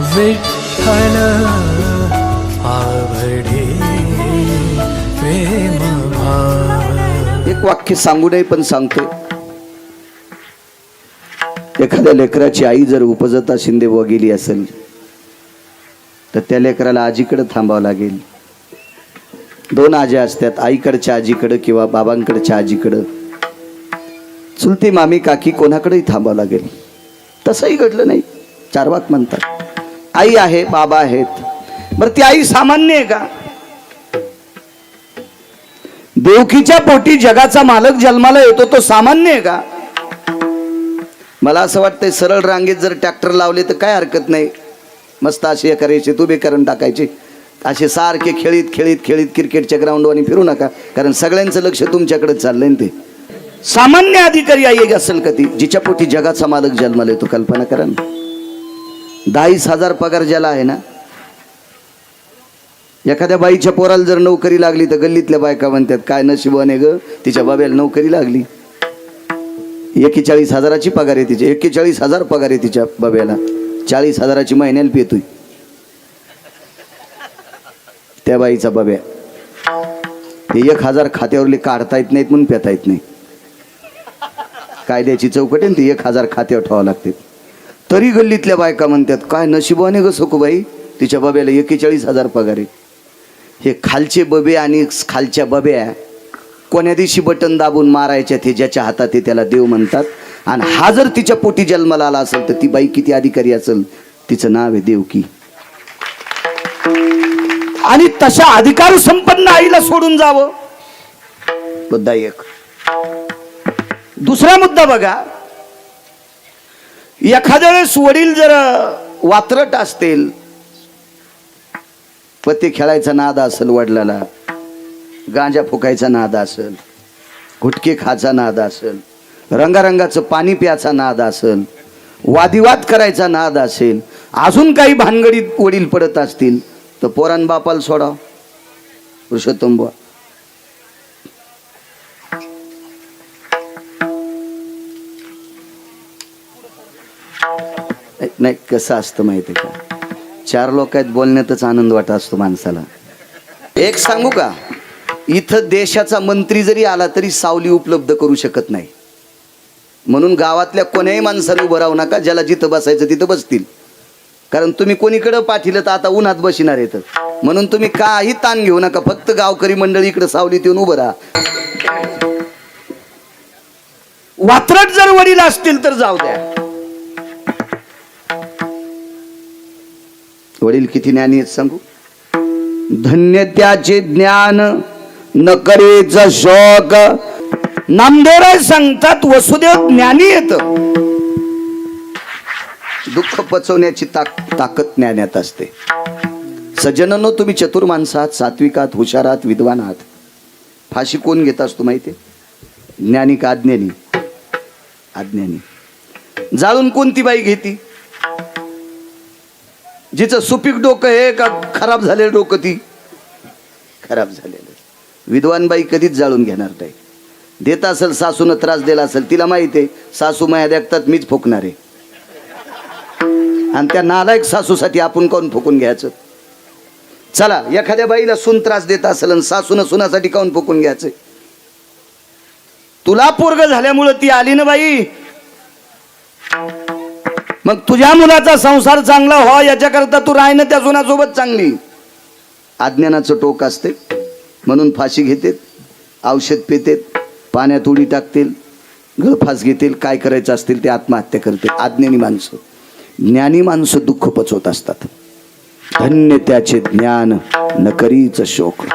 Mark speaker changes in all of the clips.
Speaker 1: विठ्ठल आवडे प्रेम
Speaker 2: एक वाक्य सांगू नये पण सांगतो एखाद्या लेकराची आई जर उपजता शिंदे व गेली असेल तर त्या लेकराला आजीकडे थांबावं लागेल. दोन आज्या असतात आईकडच्या आजीकडं किंवा बाबांकडच्या आजीकडं. चुलती मामी काकी कोणाकडेही थांबावं लागेल. तसंही घडलं नाही. चार वाक म्हणतात. आई आहे बाबा आहेत. बरं ती आई सामान्य आहे का? देवकीच्या पोटी जगाचा मालक जन्माला येतो तो सामान्य आहे का? मला असं वाटतंय सरळ रांगेत जर ट्रॅक्टर लावले तर काय हरकत नाही. मस्त असे करायचे तू करून टाकायचे. असे सारखे खेळीत खेळीत खेळीत क्रिकेटच्या ग्राउंडवर फिरू नका कारण सगळ्यांचं लक्ष तुमच्याकडे चाललंय ना ते. सामान्य अधिकारी आई असेल का ती जिच्या पोटी जगाचा मालक जन्माला येतो? कल्पना करा ना. दहाच हजार पगार ज्याला आहे ना एखाद्या बाईच्या पोराला जर नोकरी लागली तर गल्लीतल्या बायका म्हणतात काय नशिबाने ग तिच्या बाब्याला नोकरी लागली. एकेचाळीस हजाराची पगार आहे तिची एकेचाळीस हजार पगार आहे तिच्या बाब्याला. चाळीस हजाराची महिन्याला पेतोय. त्या बाईचा बाब्या ते एक हजार खात्यावरले काढता येत नाहीत म्हणून पेता येत नाही. कायद्याची चौकट आहे ना ती एक हजार खात्यावर ठेवावं लागते. तरी गल्लीतल्या बायका म्हणतात काय नशिबाने ग सखूबाई? तिच्या बाब्याला एकेचाळीस हजार पगार आहे. हे खालचे बबे आणि खालच्या बब्या कोण्या दिवशी बटन दाबून मारायच्या ते ज्याच्या हातात आहे त्याला देव म्हणतात. आणि हा जर तिच्या पोटी जन्माला आला असेल तर ती बाई किती अधिकारी असेल? तिचं नाव आहे देवकी. आणि तशा अधिकार संपन्न आईला सोडून जावं. मुद्दा एक. दुसरा मुद्दा बघा. एखाद्या वेळेस वडील जर वात्रट असतील पती खेळायचा नाद असेल वडिलाला गांजा फुकायचा नाद असेल गुटके खायचा नाद असेल रंगारंगाचं पाणी प्यायचा नाद असेल वादिवाद करायचा नाद असेल अजून काही भानगडीत वडील पडत असतील तर पोरान सोडाव पुरुषोत्तम बुवा. नाही कसं असतं माहिती आहे का? चार लोक आहेत बोलण्यातच आनंद वाटत असतो माणसाला. एक सांगू का? इथं देशाचा मंत्री जरी आला तरी सावली उपलब्ध करू शकत नाही. म्हणून गावातल्या कोण्याही माणसाने उभं राहू नका ज्याला जिथं बसायचं तिथं बसतील. कारण तुम्ही कोणीकडं पाठिलं तर आता उन्हात बसणार येतं म्हणून तुम्ही काही ताण घेऊ नका फक्त गावकरी मंडळी इकडे सावलीत येऊन उभं राहा. वात्रट जर वडील असतील तर जाऊ द्या. वडील किती ज्ञानी आहेत सांगू? धन्य त्याचे ज्ञान न करेचा शोक नामदेवराय सांगतात वसुदेव ज्ञानी येत दुःख पचवण्याची ताक ताकद ज्ञानात असते. सज्जननो तुम्ही चतुर माणसं आहात सात्विक आहात हुशार आहात विद्वान आहात फाशी कोण घेत असतो माहिती ज्ञानी का अज्ञानी? अज्ञानी. जाळून कोणती बाई घेती? जिचं सुपीक डोकं आहे का खराब झालेलं डोकं ती? खराब झालेलं. विद्वानबाई कधीच जाळून घेणार नाही. देत असेल सासूनं त्रास दिला असेल तिला माहिती आहे सासू माया देखतात मीच फुकणार आहे. आणि त्या नालायक सासूसाठी आपण कोण फुकून घ्यायचं? चला एखाद्या बाईला सून त्रास देत असेल आणि सासूनं सुनासाठी काऊन फुकून घ्यायचं? तुला पोरग झाल्यामुळं ती आली ना बाई? मग तुझ्या मुलाचा संसार चांगला व्हा याच्याकरता तू राह ना त्या सुनासोबत चांगली. अज्ञानाचं टोक असते म्हणून फाशी घेतेत औषध पितेत पाण्यात उडी टाकतील गळफास घेतील काय करायचं असतील ते आत्महत्या करतील. अज्ञानी माणसं ज्ञानी माणसं दुःख पचवत असतात. धन्य त्याचे ज्ञान न शोक.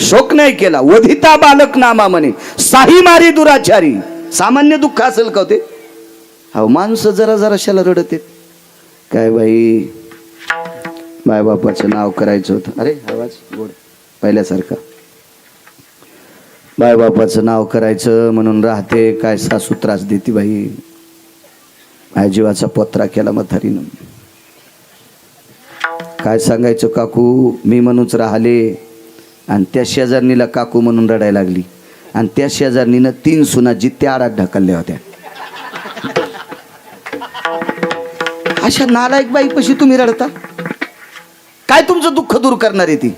Speaker 2: शोक नाही केला वधिता बालक नामा म्हणे साही मारी दुराचारी. सामान्य दुःख असेल का हो ते? अहो माणसं जरा जराशाला रडत आहेत काय बाई? बाय बापाचं नाव करायचं होतं. अरे आवाज गोड. पहिल्यासारखा. बाय बापाचं नाव करायचं म्हणून राहते काय सासू त्रास देते बाई. माझ्या जीवाचा पत्रा केला म्हातारीनं काय सांगायचं काकू? मी म्हणूनच राहिले. आणि त्या शेजारणीला काकू म्हणून रडायला लागली. आणि त्या शेजारणीनं तीन सुना जित्या आडात ढकलल्या होत्या. अशा नालायक बाईपाशी तुम्ही रडता? काय तुमचं दुःख दूर करणार आहे ती?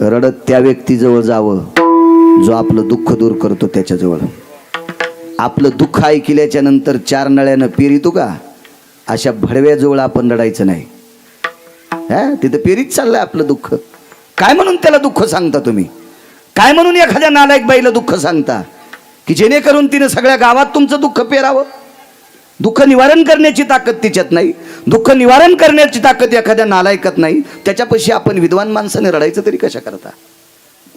Speaker 2: रडत त्या व्यक्तीजवळ जावं. जो आपलं दुःख दूर करतो त्याच्याजवळ. आपलं दुःख ऐकल्याच्या नंतर चार नळ्यानं पेरितो का? अशा भडव्याजवळ आपण रडायचं नाही. हा? तिथं पेरीत चाललंय आपलं दुःख. काय म्हणून त्याला दुःख सांगता तुम्ही? काय म्हणून एखाद्या नालायक बाईला दुःख सांगता? की जेणेकरून तिने सगळ्या गावात तुमचं दुःख पेरावं? दुःख निवारण करण्याची ताकद तिच्यात नाही. दुःख निवारण करण्याची ताकद एखाद्या नालायकात नाही. त्याच्यापाशी आपण विद्वान माणसाने रडायचं तरी कशा करता?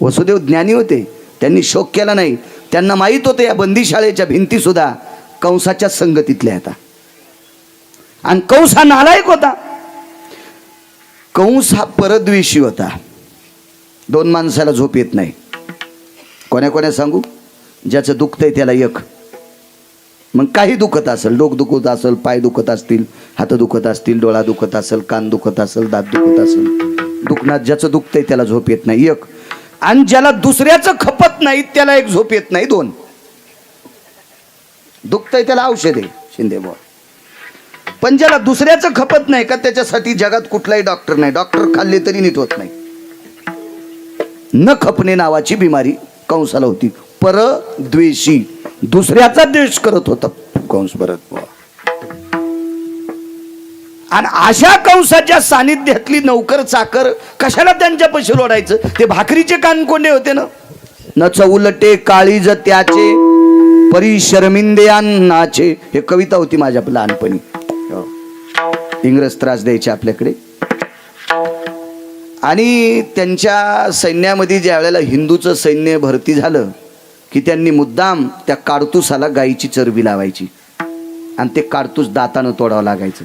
Speaker 2: वसुदेव ज्ञानी होते. त्यांनी शोक केला नाही. त्यांना माहीत होतं या बंदीशाळेच्या भिंतीसुद्धा कंसाच्या संगतीतल्या होता आणि कंस हा नालायक होता. कंस हा परद्वेषी होता. दोन माणसाला झोप येत नाही. कोण्या कोण्या सांगू? ज्याचं दुखतंय त्याला एक. मग काही दुखत असेल डोक दुखत असेल पाय दुखत असतील हात दुखत असतील डोळा दुखत असेल कान दुखत असेल दात दुखत असेल दुखणार ज्याचं दुखतंय त्याला झोप येत नाही. एक. आणि ज्याला दुसऱ्याचं खपत नाही त्याला एक झोप येत नाही. दोन. दुखतंय त्याला औषध. आहे शिंदे बुवा. पण ज्याला दुसऱ्याचं खपत नाही का त्याच्यासाठी जगात कुठलाही डॉक्टर नाही. डॉक्टर खाल्ले तरी नीट होत नाही. न खपणे नावाची बिमारी कंसाला होती. परद्वेषी. दुसऱ्याचा द्वेष करत होता. कंस भरत आणि अशा कंसाच्या सानिध्यातली नौकर चाकर कशाला त्यांच्यापाशी लोडायचं? ते भाकरीचे कानकोंडे होते ना? न चौलटे काळीज त्याचे परी शर्मिंदे अन्नाचे. हे कविता होती माझ्या लहानपणी. इंग्रज त्रास द्यायचे आपल्याकडे. आणि त्यांच्या सैन्यामध्ये ज्या वेळेला हिंदूचं सैन्य भरती झालं की त्यांनी मुद्दाम त्या काडतुसाला गायीची चरबी लावायची. आणि ते काडतूस दातानं तोडावं लागायचं.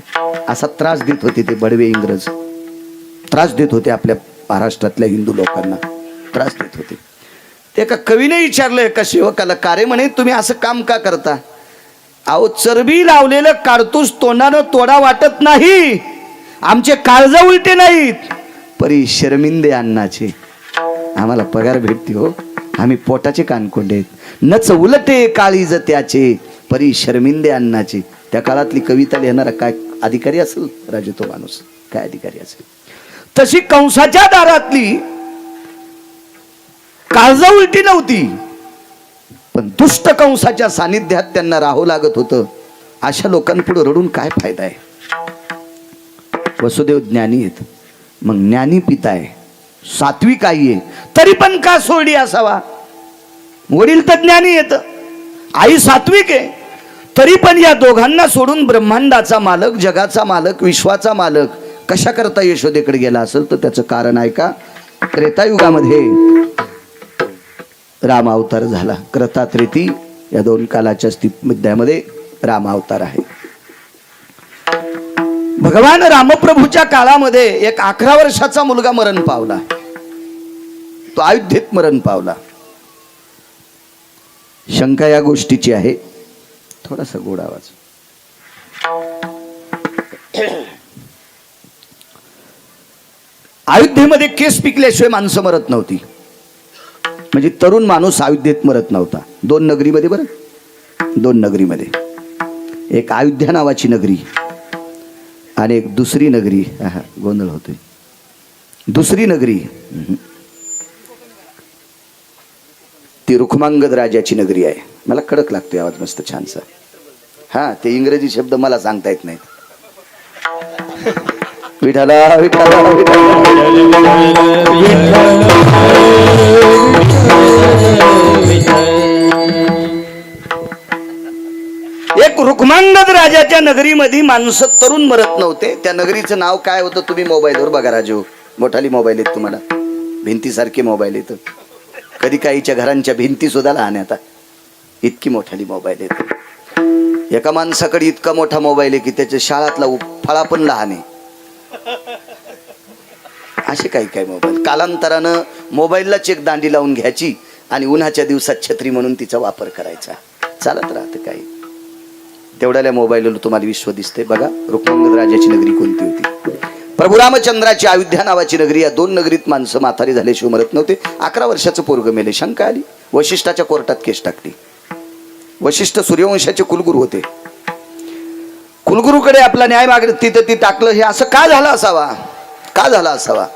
Speaker 2: असा त्रास देत होते ते बडवे इंग्रज. त्रास देत होते आपल्या महाराष्ट्रातल्या हिंदू लोकांना. त्रास देत होते. ते एका कवीने विचारलं एका सेवकाला का रे म्हणे तुम्ही असं काम का करता? अहो चरबी लावलेलं काडतूस तोंडानं तोडा वाटत नाही. आमचे काळज उलटे नाहीत. परी शर्मिंदे अन्नाचे. आम्हाला पगार भेटते हो. आम्ही पोटाचे कानकोंडे आहेत. नच उलटे काळीज त्याचे परी शर्मिंदे अन्नाचे. त्या काळातली कविता लिहिणारा काय अधिकारी असेल? राजे तो माणूस. काय अधिकारी असेल? तशी कंसाच्या दारातली काळज उलटी नव्हती. पण दुष्ट कंसाच्या सानिध्यात त्यांना राहू लागत होतं. अशा लोकांपुढे रडून काय फायदा आहे? वसुदेव ज्ञानी आहेत. मग ज्ञानी पिता आहे. सात्विक आई आहे. तरी पण का सोडी असावा? वडील तर ज्ञानी येत आई सात्विक आहे. तरी पण या दोघांना सोडून ब्रह्मांडाचा मालक जगाचा मालक विश्वाचा मालक कशा करता यशोदेकडे गेला असेल? तर त्याचं कारण आहे का? त्रेतायुगामध्ये रामावतार झाला. क्रता त्रेती या दोन कालाच्या स्थितीमध्ये रामावतार आहे. भगवान रामप्रभूच्या काळामध्ये एक अकरा वर्षाचा मुलगा मरण पावला. तो अयोध्येत मरण पावला. शंका या गोष्टीची आहे. थोडासा गोड आवाज अयोध्येमध्ये केस पिकल्याशिवाय माणसं मरत नव्हती. म्हणजे तरुण माणूस अयोध्येत मरत नव्हता. दोन नगरीमध्ये बरं? दोन नगरीमध्ये. एक अयोध्या नावाची नगरी आणि एक दुसरी नगरी हा गोंधळ होतोय. दुसरी नगरी ती रुखमांगद राजाची नगरी आहे. मला कडक लागतो आवाज मस्त छानसा. हा ते इंग्रजी शब्द मला सांगता येत नाहीत. विठाला विठाला एक रुक्मांगद राजाच्या नगरीमध्ये माणसं तरुण मरत नव्हते. त्या नगरीचं नाव काय होतं तुम्ही मोबाईलवर बघा राजू. मोठाली मोबाईल आहेत तुम्हाला. भिंतीसारखे मोबाईल येत कधी काहीच्या घरांच्या भिंती सुद्धा लहान आहे आता इतकी मोठाली मोबाईल आहे एका माणसाकडे इतका मोठा मोबाईल आहे की त्याच्या शाळातला फळा पण लहान आहे. असे काही काही मोबाईल. कालांतरानं मोबाईललाच एक दांडी लावून घ्यायची आणि उन्हाच्या दिवसात छत्री म्हणून तिचा वापर करायचा. चालत राहतं काही. तेवढ्याला मोबाईलवर तुम्हाला विश्व दिसते बघा रुक्मांगद राजाची नगरी कोणती होती? प्रभुरामचंद्राची अयोध्या नावाची नगरी या दोन नगरीत माणसं माथारी झाल्याशिवाय मरत नव्हते. अकरा वर्षाचं पोरग मेले शंका आली. वशिष्ठाच्या कोर्टात केस टाकली. वशिष्ठ सूर्यवंशाचे कुलगुरू होते. कुलगुरूकडे आपला न्याय मागत तिथं ती टाकलं हे असं का झालं असावा? का झालं असावा?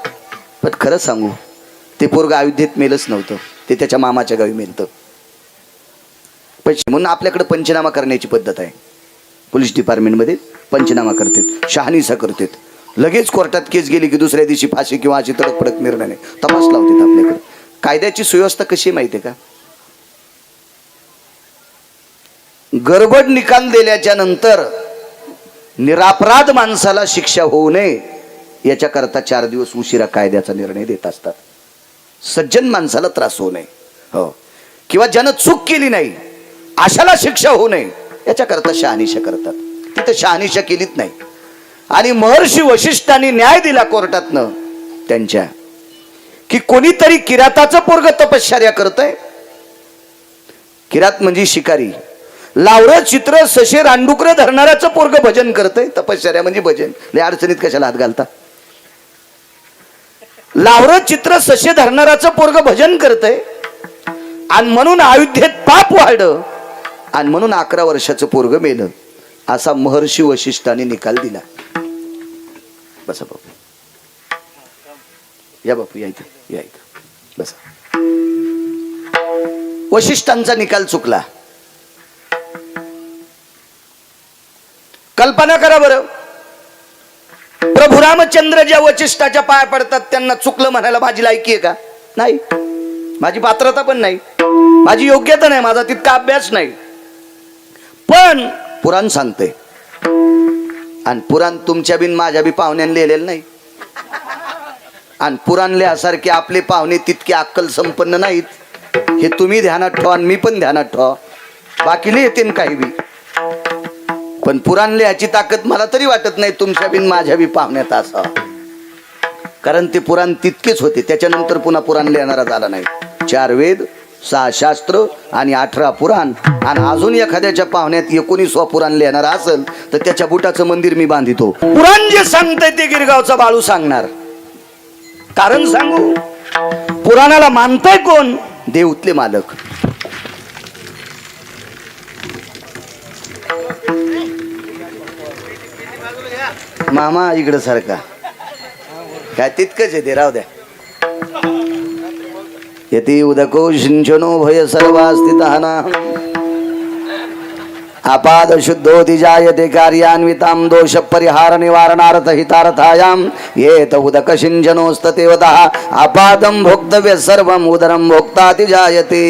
Speaker 2: पण खरं सांगू ते पोरग अयोध्येत मेलच नव्हतं. ते त्याच्या मामाच्या गावी मेलतं. पण म्हणून आपल्याकडे पंचनामा करण्याची पद्धत आहे. पोलीस डिपार्टमेंटमध्ये पंचनामा करतात शहानिसा करतात. लगेच कोर्टात केस गेली की दुसऱ्या दिवशी फाशी किंवा अशी तडक पडक निर्णय नाही. तपास लावतात आपल्याकडे. कायद्याची सुव्यवस्था कशी माहिती आहे का? गडबड निकाल दिल्याच्या नंतर निरापराध माणसाला शिक्षा होऊ नये याच्याकरता चार दिवस उशिरा कायद्याचा निर्णय देत असतात. सज्जन माणसाला त्रास होऊ नये. हो. किंवा ज्यानं चूक केली नाही अशाला शिक्षा होऊ नये याच्याकरता शहानिशा करतात. तिथं शहानिशा केलीच नाही. आणि महर्षी वशिष्ठांनी न्याय दिला कोर्टातनं त्यांच्या. की कोणीतरी किराताचं पोरग तपश्चर्या करतय. किरात म्हणजे शिकारी. लावरं चित्र सशे रानडुकर धरणाऱ्याचं पोरग भजन करतय. तपश्चर्या म्हणजे भजन. लय अडचणीत कशाला हात घालता? लावरं चित्र सशे धरणाऱ्याचं पोरग भजन करतय. आणि म्हणून अयोध्येत पाप वाढलं. आणि म्हणून अकरा वर्षाचं पोरग मेलं. असा महर्षी वशिष्ठाने निकाल दिला. बसा बापू. या बापू या इथं या इथं. बसा. वशिष्ठांचा निकाल चुकला. कल्पना करा बरं. प्रभू रामचंद्र ज्या वशिष्ठाच्या पाया पडतात त्यांना चुकलं म्हणायला माझी लायकी आहे का? नाही. माझी पात्रता पण नाही. माझी योग्यता नाही. माझा तितका अभ्यास नाही. पण पुराण सांगते आणि पुराण तुमच्या बिन माझ्या बी पाहुण्याने लिहिलेलं नाही. आणि पुराण लिहासारखे आपले पाहुणे तितके अक्कल संपन्न नाहीत. हे तुम्ही ध्यानात ठेवा आणि मी पण ध्यानात ठेवा. बाकी लिहिते काही बी. पण पुराण लिहायची ताकद मला तरी वाटत नाही तुमच्या बिन माझ्या बी पाहुण्यात असा. कारण ते पुराण तितकेच होते. त्याच्यानंतर पुन्हा पुराण लिहिणारा झाला नाही. चार वेद सहा शास्त्र आणि अठरा पुराण. आणि अजून एखाद्याच्या पाहुण्यात एकोणीसवा पुराण लिहिणार असेल तर त्याच्या बुटाचं मंदिर मी बांधितो. पुराण जे सांगतंय ते गिरगावचा बाळू सांगणार. कारण सांगू पुराणाला मानताय कोण? देवतले मालक. मामा इकडं सारखा. काय तितकंच आहे ते राव द्या. यती उदको सिंचनो भय सर्वास्थिताना आपाद शुद्धोति जायते कार्यान्वितां दोष परिहार निवारणार्थ हितार्थायां येत उदक सिंचनोस्ततेवतः आपादं भोक्तव्य सर्वं उदरं भोक्ताति जायते।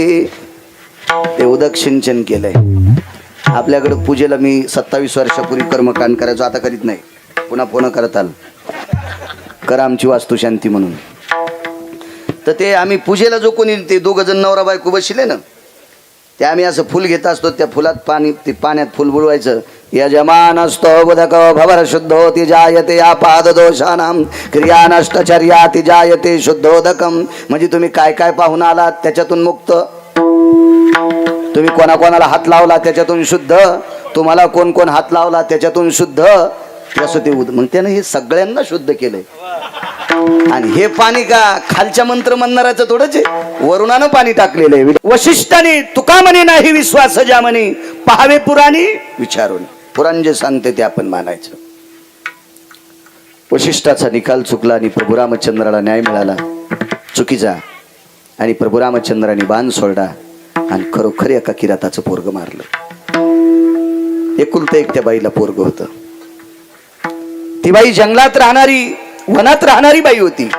Speaker 2: ते उदक सिंचन केलंय। आपल्याकडे पूजेला मी सत्तावीस वर्षापूर्वी कर्मकांड करायचो आता करीत नाही. पुन्हा पुन्हा करताल. कर आमची वास्तुशांती म्हणून. तर ते आम्ही पूजेला जो कोणी ते दोघं जण नवरा बायको बसले ना ते आम्ही असं फुल घेत असतो त्या फुलात पाणी ते पाण्यात फुल बुडवायचं. यजमान असतो बुधक भवर शुद्धोती जायते आपाद दोषानाम क्रिया नष्टचर्याती जायते शुद्धोदकम म्हणजे तुम्ही काय काय पाहून आलात त्याच्यातून मुक्त? तुम्ही कोणाकोणाला हात लावला त्याच्यातून शुद्ध? तुम्हाला कोण कोण हात लावला त्याच्यातून शुद्ध? असं ते उद मग त्यानं हे सगळ्यांना शुद्ध केलंय. आणि हे पाणी का खालच्या मंत्र म्हणणाराचं थोडंच आहे? वरुणानं पाणी टाकलेलं आहे. वशिष्ठाने तुका म्हणे नाही विश्वास ज्या म्हणे पहावे पुराणी विचारून. पुराण जे सांगते ते आपण मानायचं. वशिष्ठाचा निकाल चुकला आणि प्रभू रामचंद्राला न्याय मिळाला. चुकीचा आणि प्रभू रामचंद्राने बाण सोडला आणि खरोखर एका किराताचं पोरग मारलं. एकुलतं एक त्या बाईला पोरग होतं. ती बाई जंगलात राहणारी वनात राहणारी बाई होती.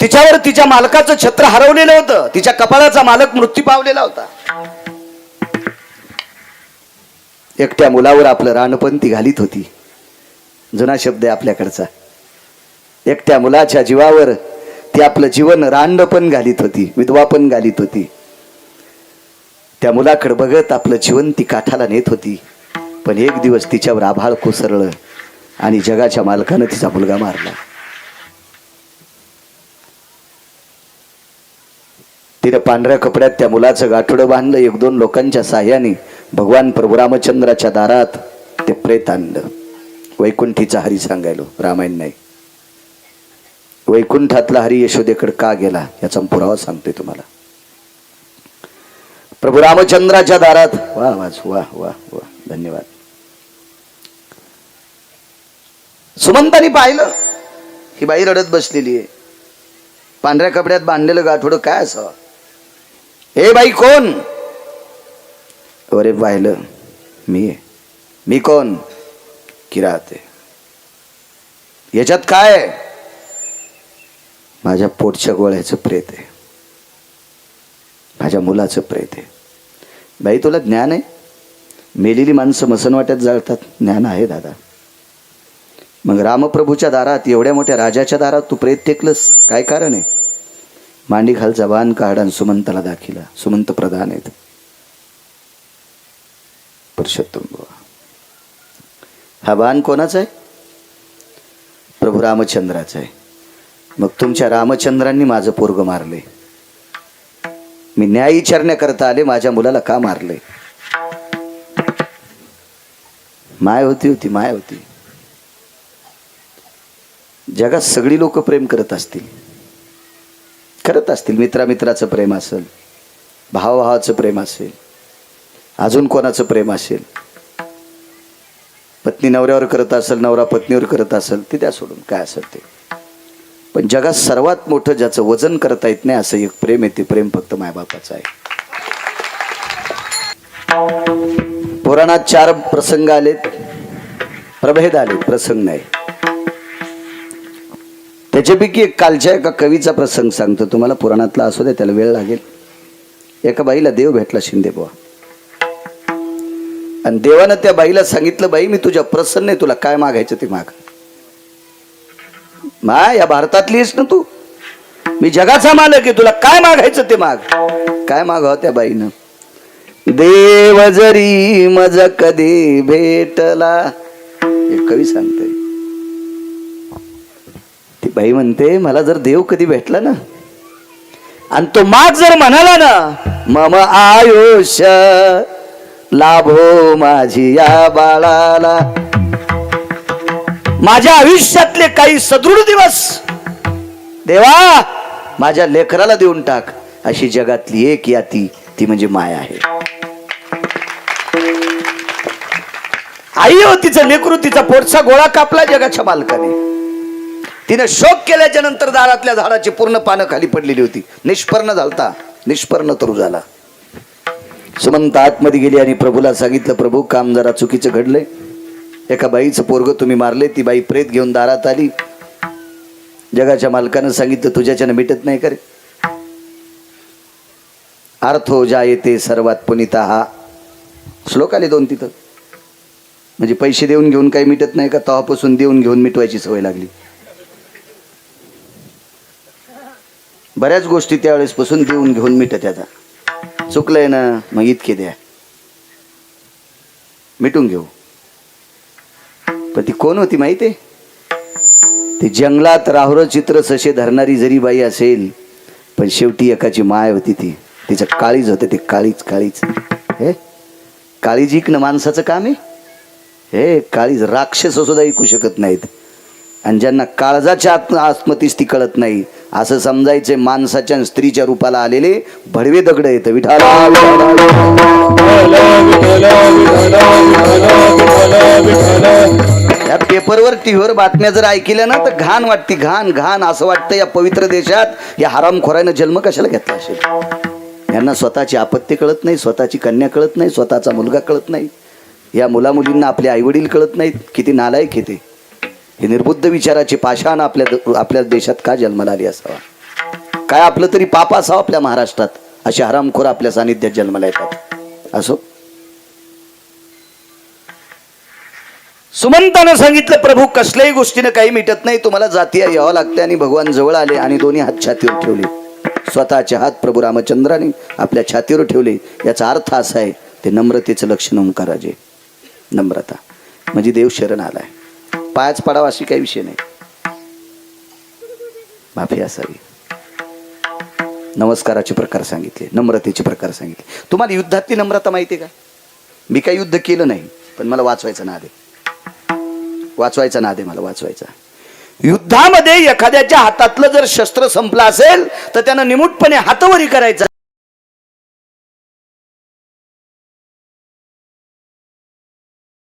Speaker 2: तिच्यावर तिच्या मालकाचं छत्र हरवलेलं होतं. तिच्या कपाळाचा मालक मृत्यू पावलेला होता. एकट्या मुलावर आपलं रानपण ती घालीत होती. जुना शब्द आहे आपल्याकडचा. एकट्या मुलाच्या जीवावर ती आपलं जीवन रांडपण घालीत होती विधवा पण घालीत होती. त्या मुलाकडे बघत आपलं जीवन ती काठाला नेत होती. पण एक दिवस तिच्यावर आभाळ कोसरलं. आणि जगाच्या मालकानं तिचा मुलगा मारला. तिने पांढऱ्या कपड्यात त्या मुलाचं गाठोडं बांधलं. एक दोन लोकांच्या साह्याने भगवान प्रभू रामचंद्राच्या दारात ते प्रेत आणलं. वैकुंठीचा हरी सांगायलो रामायण नाही. वैकुंठातला हरी यशोदेकडे का गेला याचा पुरावा सांगतोय तुम्हाला. प्रभू रामचंद्राच्या दारात वा वाच वा वा वा धन्यवाद. सुमंतानी पाहिलं? ही बाई रडत बसलेली आहे. पांढऱ्या कपड्यात बांधलेलं गाठोडं काय असावं हे बाई कोण? अरे पाहिलं मी आहे. मी कोण? किरात आहे याच्यात काय आहे? माझ्या पोटच्या गोळ्याचं प्रेत आहे. माझ्या मुलाचं प्रेत आहे. बाई तुला ज्ञान आहे? मेलेली माणसं मसनवाट्यात जाळतात. ज्ञान आहे दादा. मग रामप्रभूच्या दारात एवढ्या मोठ्या राजाच्या दारात तू प्रेत टेकलंस? काय कारण आहे? मांडी खालचा बाण काढा आणि सुमंताला दाखिला. सुमंत प्रधान आहेत. पुरुषोत्तम हा बाण कोणाचा आहे? प्रभू रामचंद्राचा आहे. मग तुमच्या रामचंद्रांनी माझं पोरग मारले. मी न्याय विचारण्याकरता आले माझ्या मुलाला का मारले? माय होती होती माय होती. जगात सगळी लोक प्रेम करत असतील. करत असतील. मित्रामित्राचं प्रेम असेल भावभावाचं प्रेम असेल अजून कोणाचं प्रेम असेल. पत्नी नवऱ्यावर करत असेल नवरा पत्नीवर करत असेल ते त्या सोडून काय असेल ते. पण जगात सर्वात मोठं ज्याचं वजन करता येत नाही असं एक प्रेम आहे ते प्रेम फक्त मायबापाचं आहे. पुराणात चार प्रसंग आलेत. प्रभेद आले प्रसंग नाही. त्याच्यापैकी एक कालच्या एका कवीचा प्रसंग सांगतो. तुम्हाला पुराणातला असू दे त्याला वेळ लागेल. एका बाईला देव भेटला शिंदे बुवा. आणि देवानं त्या बाईला सांगितलं बाई मी तुझ्या प्रसन्न आहे तुला काय मागायचं ते माग. मा या भारतातलीस ना तू? मी जगाचा मालक आहे तुला काय मागायचं ते माग. काय मागावं त्या बाईनं? देव जरी मज कधी भेटला हे कवी सांगतो. ती बाई म्हणते मला जर देव कधी भेटला ना आणि तो माग जर म्हणाला ना मम आयुष्य लाभो माझी या बाळाला. माझ्या आयुष्यातले काही सदृढ दिवस देवा माझ्या लेकराला देऊन टाक अशी जगातली एक याती ती म्हणजे माया आहे. आई हो तिचं लेकरू तिचा पोटचा गोळा कापला जगाच्या मालकाने. तिने शोक केल्याच्यानंतर दारातल्या झाडाची पूर्ण पानं खाली पडलेली होती. निष्पर्ण झालता. निष्पर्ण तरू झाला सुमंत आतमध्ये गेली आणि प्रभूला सांगितलं प्रभू काम जरा चुकीचं घडलंय. एका बाईचं पोरग तुम्ही मारले ती बाई प्रेत घेऊन दारात आली. जगाच्या मालकानं सांगितलं तुझ्याच्यानं मिटत नाही करे. अर्थो जा येते सर्वात पुनिता हा. श्लोक आले दोन तिथं. म्हणजे पैसे देऊन घेऊन काही मिटत नाही का? तवापासून देऊन घेऊन मिटवायची सवय लागली. बऱ्याच गोष्टी त्यावेळेसपासून देऊन घेऊन मिटत आता. चुकलंय ना मग इतके द्या. मिटून घेऊ. पण ती कोण होती माहिती? आहे ती जंगलात राहुर चित्र ससे धरणारी जरी बाई असेल पण शेवटी एकाची माय होती ती. तिचं काळीज होतं ते काळीच काळीच हे? काळीज जिंकणं माणसाचं काम आहे? हे काळीज राक्षस सुद्धा ऐकू शकत नाहीत. आणि ज्यांना काळजाच्या आत्म आत्मतीच ती कळत नाही असं समजायचे माणसाच्या आणि स्त्रीच्या रूपाला आलेले भडवे दगड येत विठाला या पेपरवर टीव्हीवर बातम्या जर ऐकल्या ना तर घाण वाटते घाण घाण असं वाटतं या पवित्र देशात. या हरामखोरानं जन्म कशाला घेतला असेल? यांना स्वतःची आपत्ती कळत नाही स्वतःची कन्या कळत नाही स्वतःचा मुलगा कळत नाही. या मुलामुलींना आपले आईवडील कळत नाहीत. किती नालायक येते हे निर्बुद्ध विचाराची पाषाण आपल्या आपल्या देशात का जन्माला आली असावा? काय आपलं तरी पाप असावं आपल्या महाराष्ट्रात? असे हरामखोर आपल्या सानिध्यात जन्माला येतात. असो? सुमंतानं सांगितलं प्रभू कसल्याही गोष्टीनं काही मिटत नाही. तुम्हाला जाती यावं लागते आणि भगवान जवळ आले आणि दोन्ही हात छातीवर ठेवले. स्वतःचे हात प्रभू रामचंद्राने आपल्या छातीवर ठेवले. याचा अर्थ असा आहे ते नम्रतेचं लक्षण ओंकाराजे. नम्रता. म्हणजे देव शरण आलाय. पायाच पडावा अशी काही विषय नाही. माफी असावी. नमस्काराचे प्रकार सांगितले नम्रतेचे प्रकार सांगितले. तुम्हाला युद्धातली नम्रता माहिती का? मी काही युद्ध केलं नाही पण मला वाचवायचं नाद आहे. वाचवायचा नाद आहे मला वाचवायचा. युद्धामध्ये एखाद्याच्या हातातलं जर शस्त्र संपलं असेल तर त्यानं निमूटपणे हातवरी करायचा.